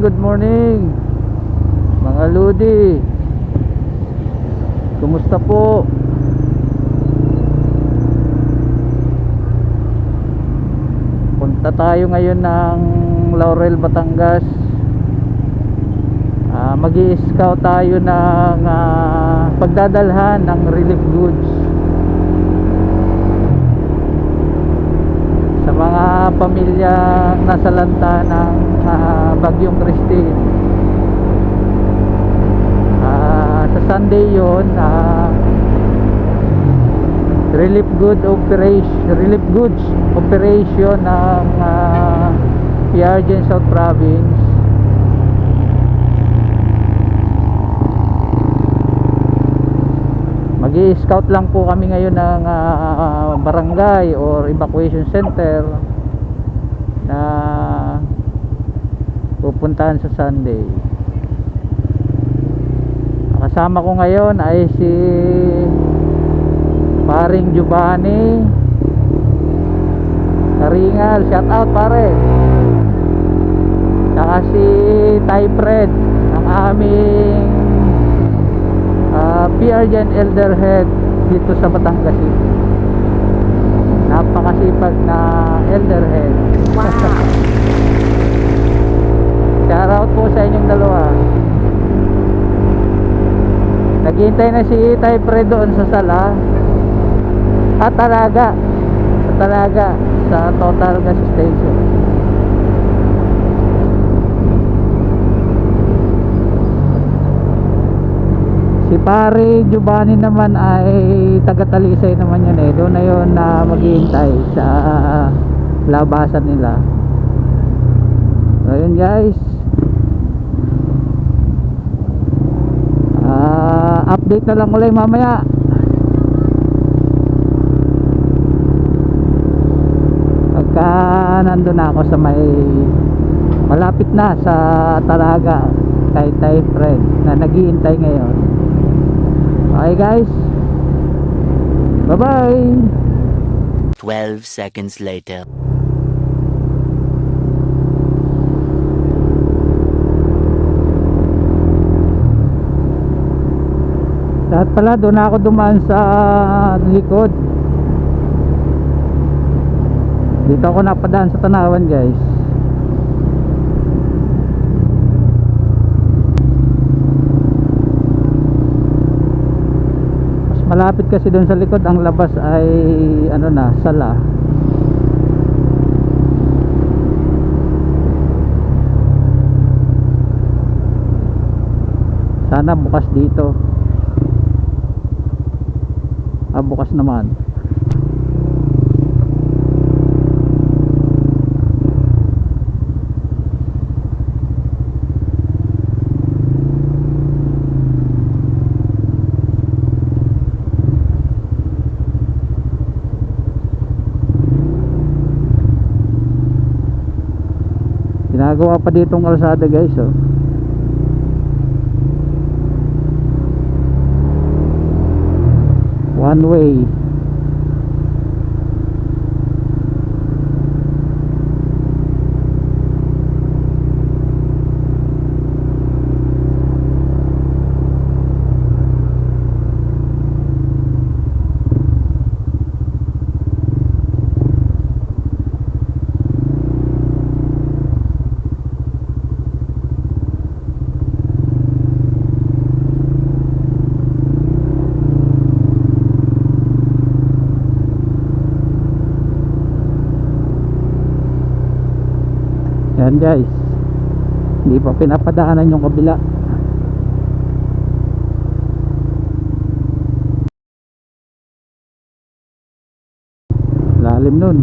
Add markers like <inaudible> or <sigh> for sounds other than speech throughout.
good morning. Mga Ludi. Kumusta po? Punta tayo ngayon ng Laurel, Batangas. Ah, mag scout tayo ng ah, pagdadalhan ng relief goods sa pamilya nasalanta ng ah, Bagyong Christine. Ah, sa Sunday yon relief good operation relief goods operation ng uh, PRG South Province. Mag scout lang po kami ngayon ng ah, barangay or evacuation center na pupuntahan sa Sunday. Kasama ko ngayon ay si paring Giovanni Karingal. Shout out pare. Saka si Ty Fred ang aming uh, PR Gen Elder Head dito sa Batangas City. Napakasipag na Elder Head. Wow. <laughs> Shout out po sa inyong dalawa. Naghihintay na si Tay Fred doon sa sala. At talaga. Sa talaga. Sa Total Gas Station. Pare Giovanni naman ay taga Talisay naman yun eh. Doon na yun na maghihintay sa labasan nila. So yun guys. Ah, update na lang ulit mamaya. Pagka nandun na ako sa may malapit na sa Talaga kay Tay Fred na naghihintay ngayon. Okay guys. Bye-bye. 12 seconds later. Lahat pala doon ako dumaan sa likod. Dito ako napadaan sa Tanawan, guys. Malapit kasi doon sa likod ang labas ay ano na, sala. Sana bukas dito. Ah, bukas naman. Ginagawa pa ditong kalsada guys oh. One way. Yan guys. Hindi pa pinapadaanan yung kabila. Lalim nun.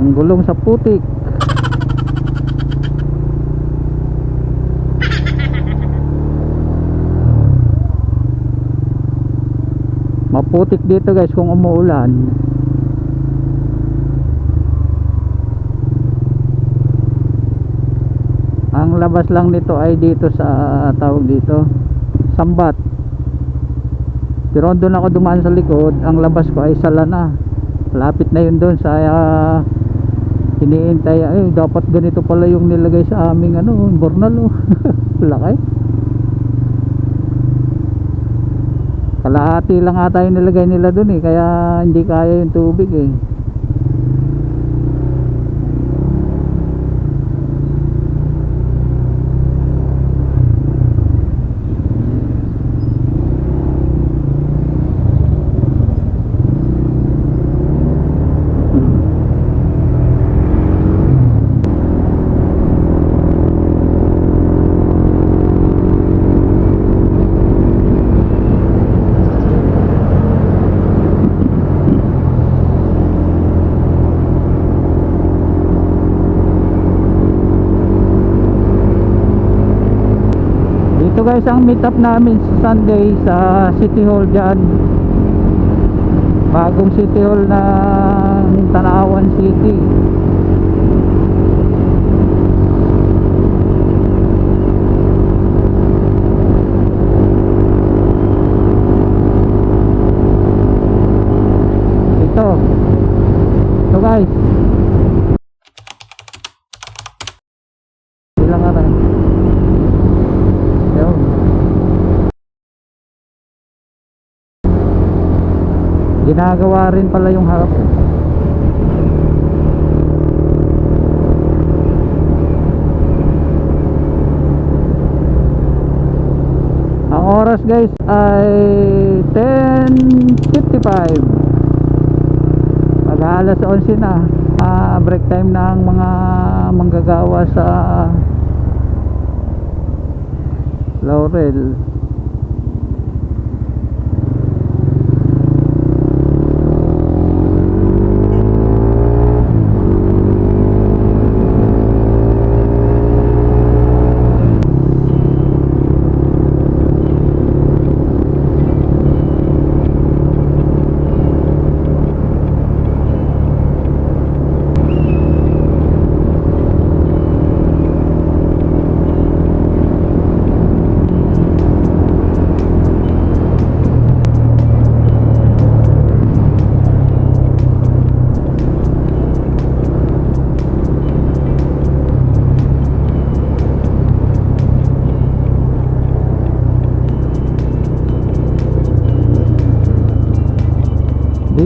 Ang gulong sa putik. Maputik dito guys kung umuulan. labas lang nito ay dito sa tawag dito Sambat pero doon ako dumaan sa likod ang labas ko ay Salana lapit na yun doon sa uh, iniintay ay dapat ganito pala yung nilagay sa aming ano Bornal oh. <laughs> laki. Kalahati lang ata yung nilagay nila doon eh. Kaya hindi kaya yung tubig eh guys ang meet up namin sa Sunday sa City Hall dyan. Bagong City Hall ng Tanawan City. Ito. Ito guys. Ilang nga tayo yun. Ginagawa rin pala yung harap. Ang oras guys ay 10.55 Pag alas 11 na. Ah, Break time ang mga manggagawa sa Laurel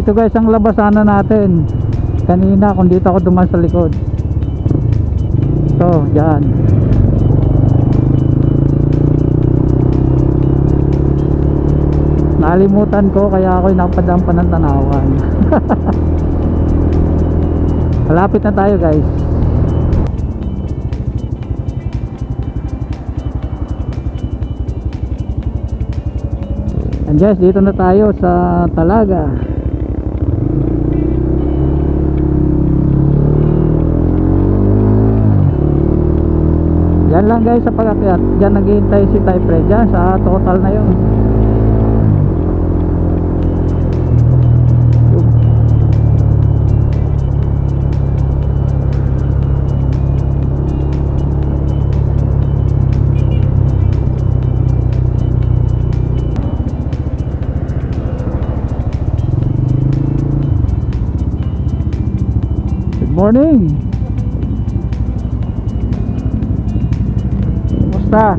Dito guys ang labasanan natin. Kanina kung dito ako duman sa likod. Ito, dyan. Nalimutan ko kaya ako'y napadampa ng tanawan. <laughs> Malapit na tayo guys. And guys, dito na tayo sa Talaga Yan lang guys sa pag-akyat. Diyan naghihintay si Type Red dyan sa total na yun. Good morning. Kumusta?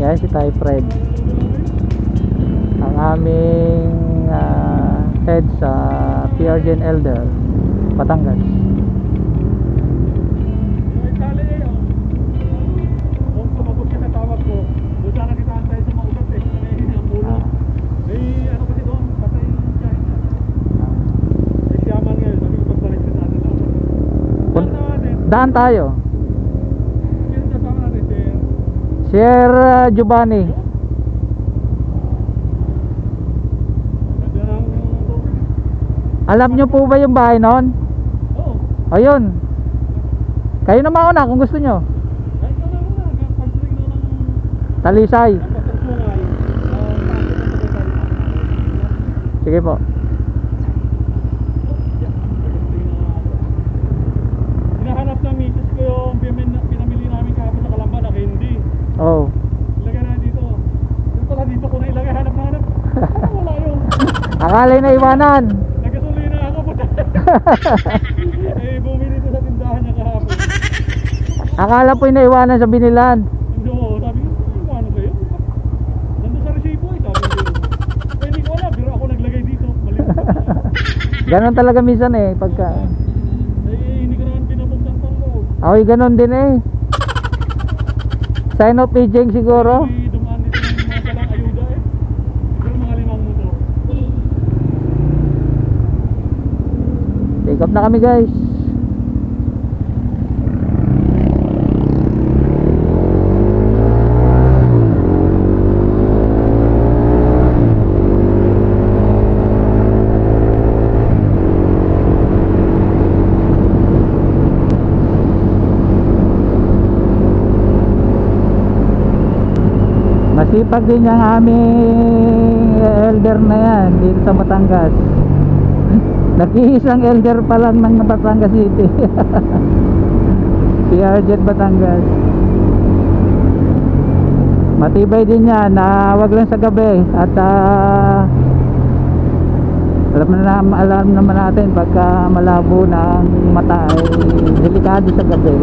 Yan si Ty Fred. Ang aming ah, head sa PRGN Elder, Batangas. Daan tayo. Sir ah, Giovanni. Alam nyo po ba yung bahay noon? Oo. Ayun. Kayo na mauna kung gusto nyo. Talisay. Sige po. Yeah. Pag-drink na ako. Oh. Ilagay na dito. Yung pala dito ko na ilagay, hanap na hanap. <laughs> Wala yun. Akala na iwanan. Nagasolina ako po. <laughs> <laughs> eh, bumili ko sa tindahan niya kahapon. Akala po inaiwanan sa binilan. Hindi ko, sabi ko, "Ano, ano kayo? Nandun sa resibo eh, sabi ko. Eh, hindi ko alam, pero ako naglagay dito. Ko. Ganon talaga minsan eh. Pagka... Eh, hindi ko naman pinabuksan pang loob. Ako'y ganon din eh. Sign of aging siguro. Eh. Take off na kami guys. Masipag din yung aming elder na yan dito sa Batangas. <laughs> Nag-iisang elder pa lang ng Batangas City. <laughs> si Arjet Batangas. Matibay din yan na wag lang sa gabi at ah, alam na alam naman natin pagka malabo ng mata ay delikado sa gabi.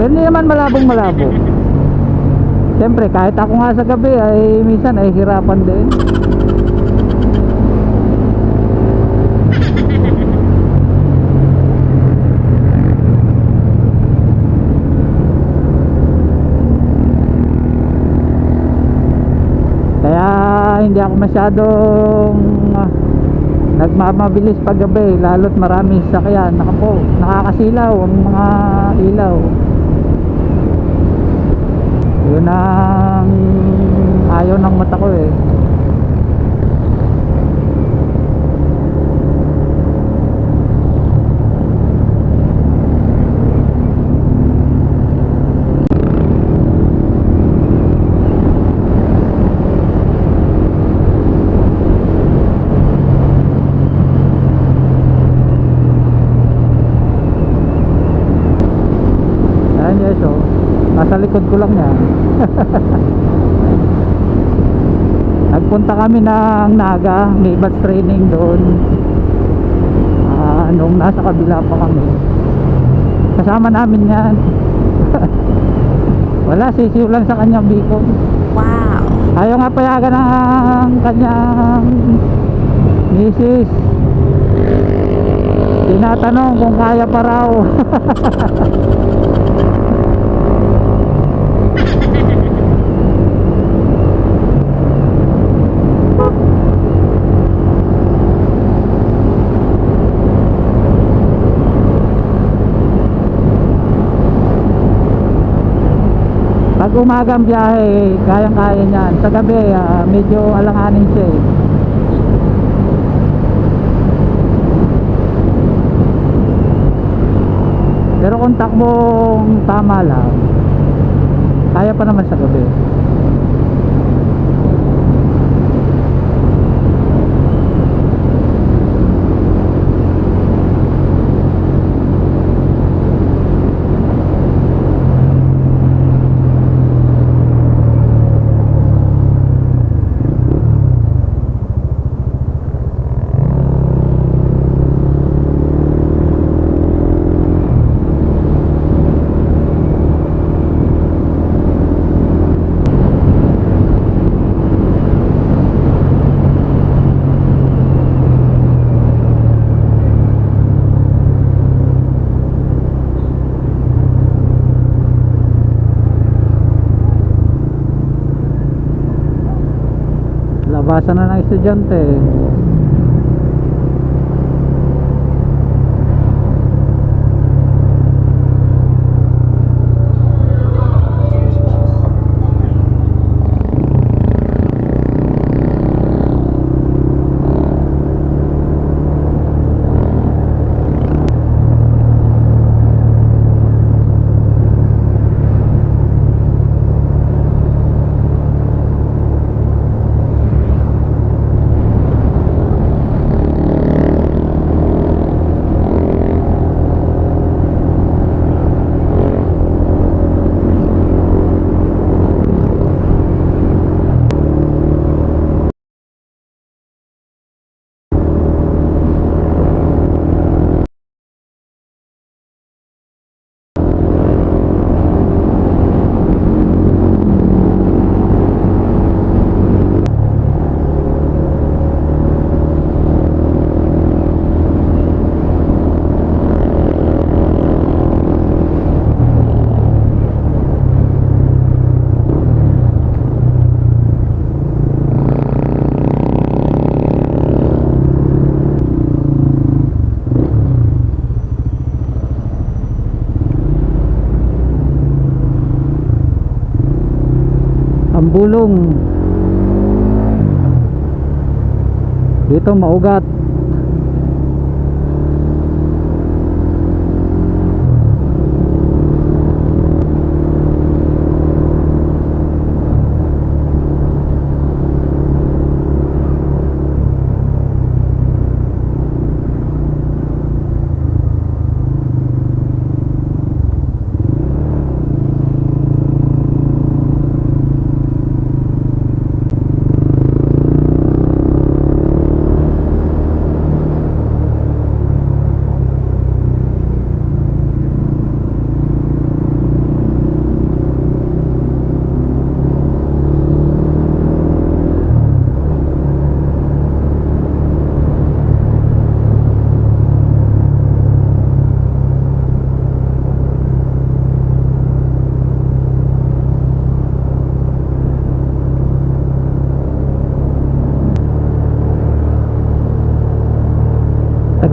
Pero hindi naman malabong malabo. Siyempre kahit ako nga sa gabi ay minsan ay hirapan din. <laughs> Kaya hindi ako masyadong ah, nagmamabilis pag gabi lalo't maraming sakyan nakapo nakakasilaw ang mga ilaw yun ang ayaw ng mata ko eh Ayan yes oh. Nasa likod ko lang yan. <laughs> Nagpunta kami ng Naga, may bus training doon. Ah, nung nasa kabila pa kami. Kasama namin yan. <laughs> Wala, sisiw lang sa kanyang biko. Wow. Ayaw nga payagan ng kanyang misis. Tinatanong kung kaya pa raw. <laughs> Pag umaga ang biyahe, kayang-kaya niyan. Sa gabi, ah, medyo alanganin siya eh. Pero kung takbong tama lang, kaya pa naman sa gabi. Labasan na ng estudyante. Ang bulong dito maugat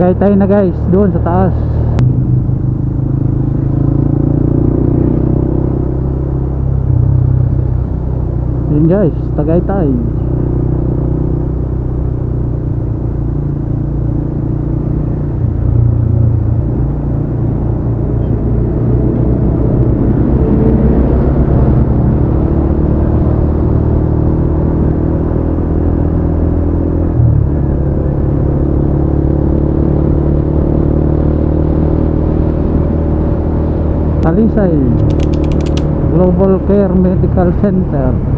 Tagaytay na guys. Doon sa taas. Yun guys. Tagaytay Talisay Global Care Medical Center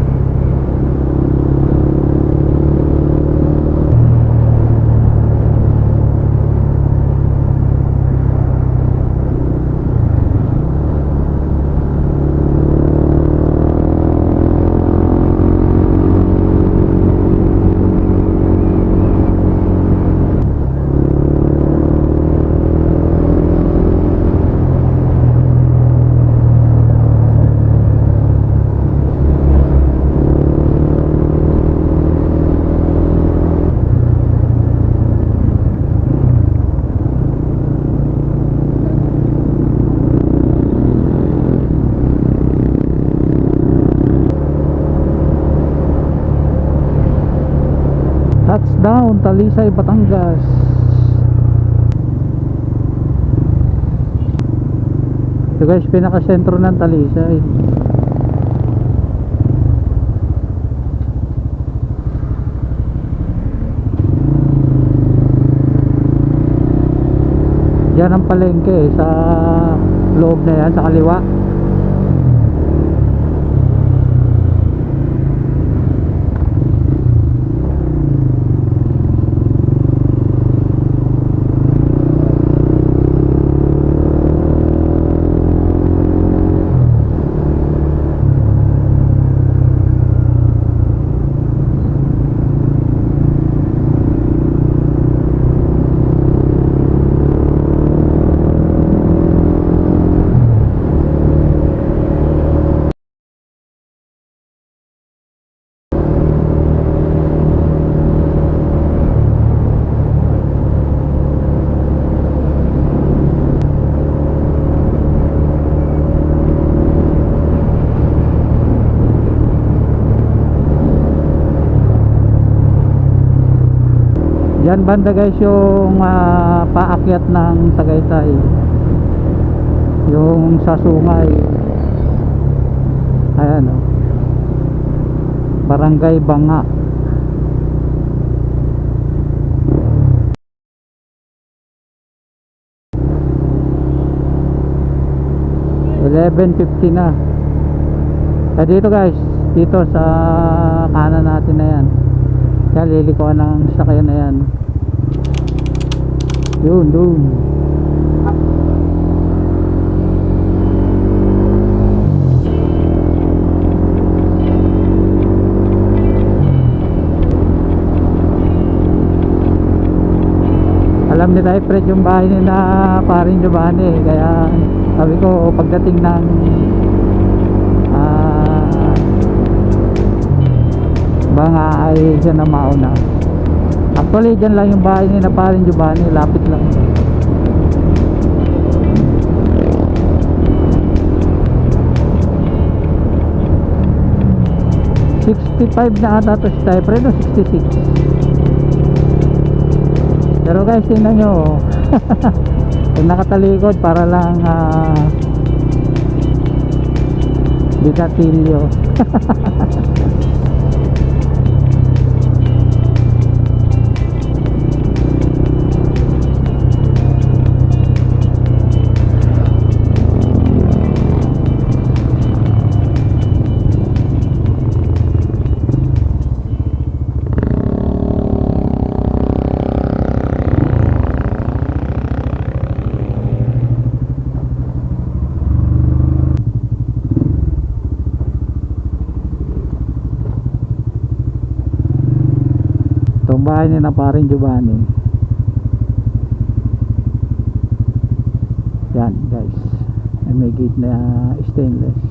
Talisay Batangas. Ito guys pinaka sentro ng Talisay Yan ang palengke sa loob na yan sa kaliwa Yan banda guys yung ah, paakyat ng Tagaytay. Yung sa Sungay. Ayan oh. Barangay Banga. Eleven fifty na. Kaya dito guys, dito sa kanan natin na yan. Kaya lilikuan ng sakyan na yan. Yun, doon. Alam ni Tay Fred yung bahay ni na paring Giovanni kaya sabi ko pagdating ng ah banga ay siya na mauna actually dyan lang yung bahay ni na paring Giovanni lapit lang. 65 na ata to si Typer no? 66 pero guys tingnan nyo oh. <laughs> kung nakatalikod para lang ah bigatilyo itong <laughs> bahay niya na parin Giovanni yan guys Ay, may gate na stainless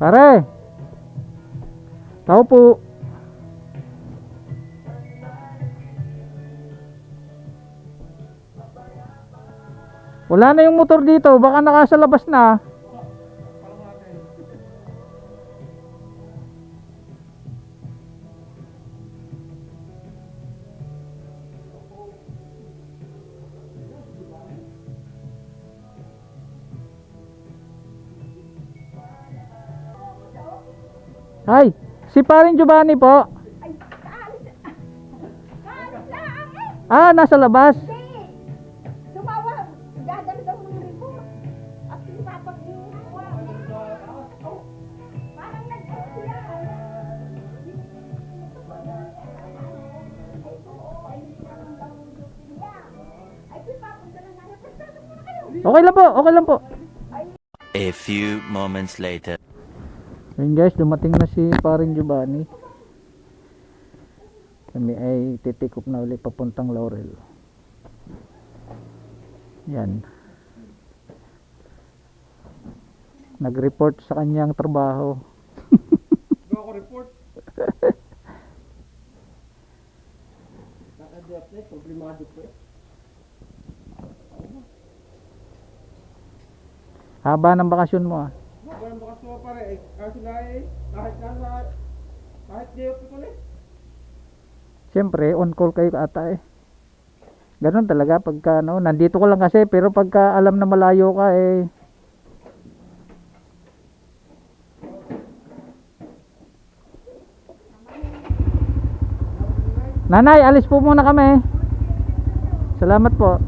Pare! Tao po! Wala na yung motor dito, baka nakasa labas na. Hi, si parin Giovanni po. Ah, nasa labas. Okay lang po, okay lang po. A few moments later. Ayun guys, dumating na si paring Giovanni. Kami ay titikop na ulit papuntang Laurel. Yan. Nag-report sa kanyang trabaho. <laughs> Gawa ko report. Haba ng bakasyon mo ah. Walang bakas mo pare. Eh, kasi nga eh, kahit nasa, kahit day off ko ulit. Siyempre, on call kayo ata eh. Ganun talaga pagka no, nandito ko lang kasi pero pagka alam na malayo ka eh Nanay, alis po muna kami. Salamat po.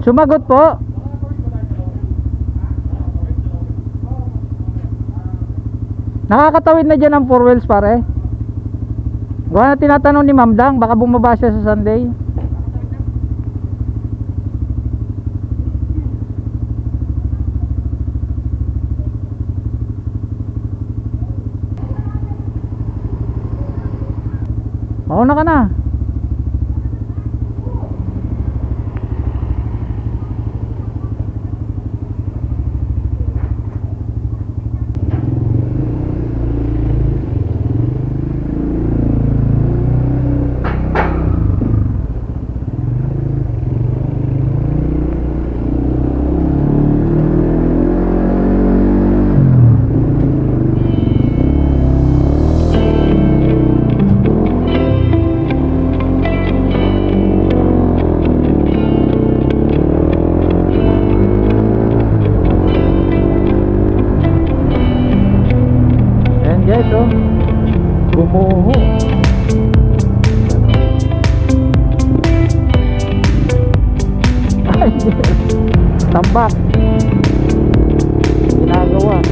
Sumagot po. Nakakatawid na dyan ang four wheels pare. Gawa na tinatanong ni Ma'am Dang, baka bumaba siya sa Sunday. Mauna ka na. Yes, oh. Gumuho. Ay, <laughs> tambak. Ginagawa.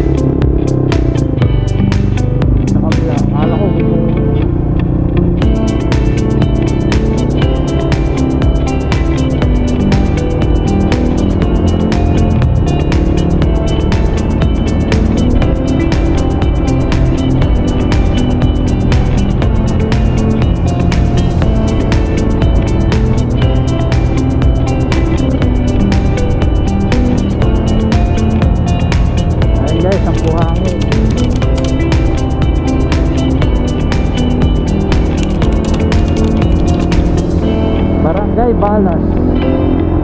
balas.